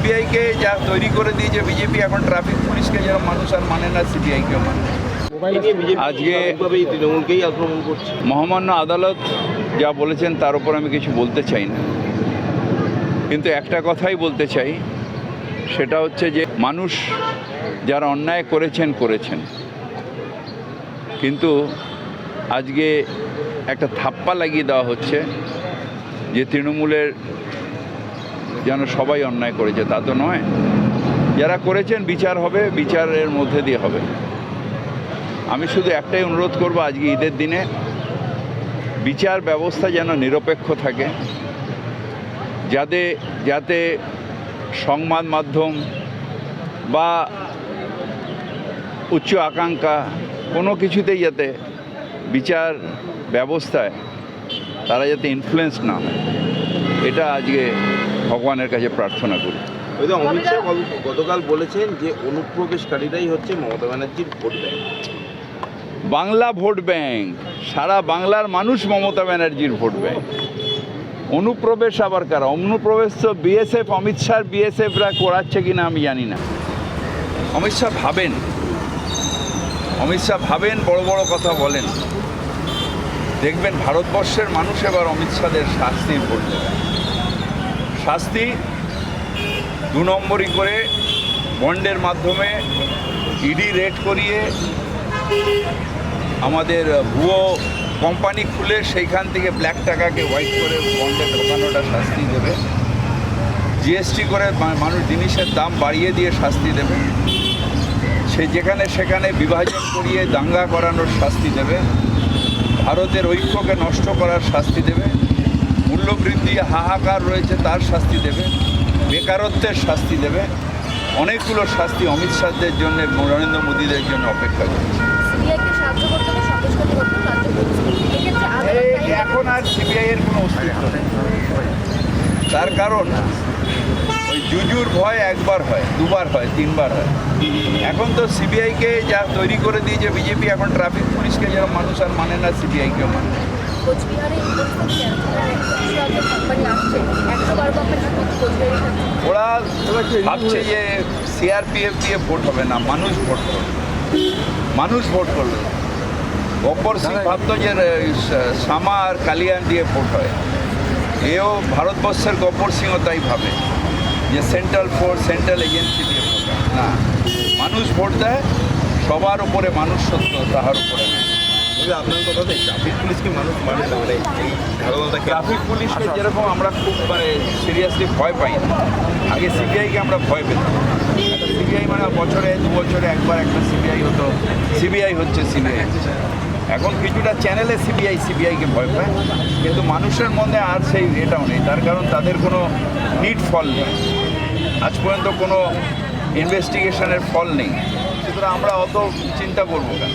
সিবিআইকে যা তৈরি করে দিয়েছে বিজেপি এখন ট্রাফিক পুলিশকে যেরকম মানুষ আর মানে না সিবিআইকেও মানে। আজকে তৃণমূলকেই আক্রমণ করছে। মহামান্য আদালত যা বলেছেন তার উপর আমি কিছু বলতে চাই না। কিন্তু একটা কথাই বলতে চাই সেটা হচ্ছে যে মানুষ যারা অন্যায় করেছেন করেছেন। কিন্তু আজকে একটা থাপ্পা লাগিয়ে দেওয়া হচ্ছে যে তৃণমূলের যেন সবাই অন্যায় করেছে, তা তো নয়। যারা করেছেন, বিচার হবে, বিচারের মধ্যে দিয়ে হবে। আমি শুধু একটাই অনুরোধ করব, আজকে ঈদের দিনে বিচার ব্যবস্থা যেন নিরপেক্ষ থাকে, যাতে যাতে সংবাদ মাধ্যম বা উচ্চ আকাঙ্ক্ষা কোনো কিছুতেই যাতে বিচার ব্যবস্থায় তারা যাতে ইনফ্লুয়েন্স না হয়। এটা আজকে ভগবানের কাছে প্রার্থনা করি। অমিত শাহ গত- গতকাল বলেছেন যে অনুপ্রবেশকারীরাই হচ্ছে মমতা ব্যানার্জির vote bank. Bangla vote bank সারা বাংলার মানুষ মমতা ব্যানার্জির ভোট ব্যাংক। অনুপ্রবেশ আবার কারা? অনুপ্রবেশ তো বিএসএফ অমিত শাহ বিএসএফরা করাচ্ছে কিনা আমি জানি না। অমিত শাহ ভাবেন। অমিত শাহ ভাবেন বড় বড় কথা বলেন। দেখবেন ভারতবর্ষের মানুষ এবার অমিত শাহের শাস্তির ভোট দেবে। শাস্তি দু নম্বরই করে বন্ডের মাধ্যমে ইডি রেড করিয়ে আমাদের ভুয়ো কোম্পানি খুলে সেইখান থেকে ব্ল্যাক টাকাকে হোয়াইট করে বন্ডে ঢোকানোটা শাস্তি দেবে। জিএসটি করে মানুষ জিনিসের দাম বাড়িয়ে দিয়ে শাস্তি দেবে। সে যেখানে সেখানে বিভাজন করিয়ে দাঙ্গা করানোর শাস্তি দেবে। ভারতের ঐক্যকে নষ্ট করার শাস্তি দেবে। মূল্যবৃদ্ধি হাহাকার রয়েছে তার শাস্তি দেবে বেকারত্বের শাস্তি দেবে। অনেকগুলো শাস্তি অমিত শাহদের জন্য নরেন্দ্র মোদীদের জন্য অপেক্ষা করছে। এখন আর সিবিআই এর কোনো অস্তিত্ব নেই। তার কারণ ওই জুজুর ভয় একবার হয় দুবার হয় তিনবার হয়। এখন তো সিবিআইকে যা তৈরি করে দিয়েছে বিজেপি এখন ট্রাফিক পুলিশকে যেরকম মানুষ আর মানে না সিবিআইকেও মানে ভাবছে। যে সিআরপিএফ দিয়ে ভোট হবে না মানুষ ভোট করবে মানুষ ভোট করবে গব্বর সিং ভাবতো যে শামা আর কালিয়ান দিয়ে ভোট হয়। এও ভারতবর্ষের গব্বর সিংও তাই ভাবে যে সেন্ট্রাল ফোর্স সেন্ট্রাল এজেন্সি দিয়ে ভোট। না মানুষ ভোট দেয় সবার উপরে মানুষ সত্য তাহার উপরে নয়। পুলিশকে মানুষ মানে না মানে পুলিশকে যেরকম আমরা খুব মানে সিরিয়াসলি ভয় পাই না, আগে সিবিআইকে আমরা ভয় পেতাম। সিবিআই মানে বছরে, দু বছরে একবার সিবিআই হতো সিবিআই হচ্ছে সিবিআই এখন কিছুটা চ্যানেলে সিবিআই সিবিআইকে ভয় পায়। কিন্তু মানুষের মধ্যে আর সেই এটাও নেই, তার কারণ তাদের কোনো নিট ফল নেই। আজ পর্যন্ত কোনো ইনভেস্টিগেশনের ফল নেই। সুতরাং আমরা অত চিন্তা করব কেন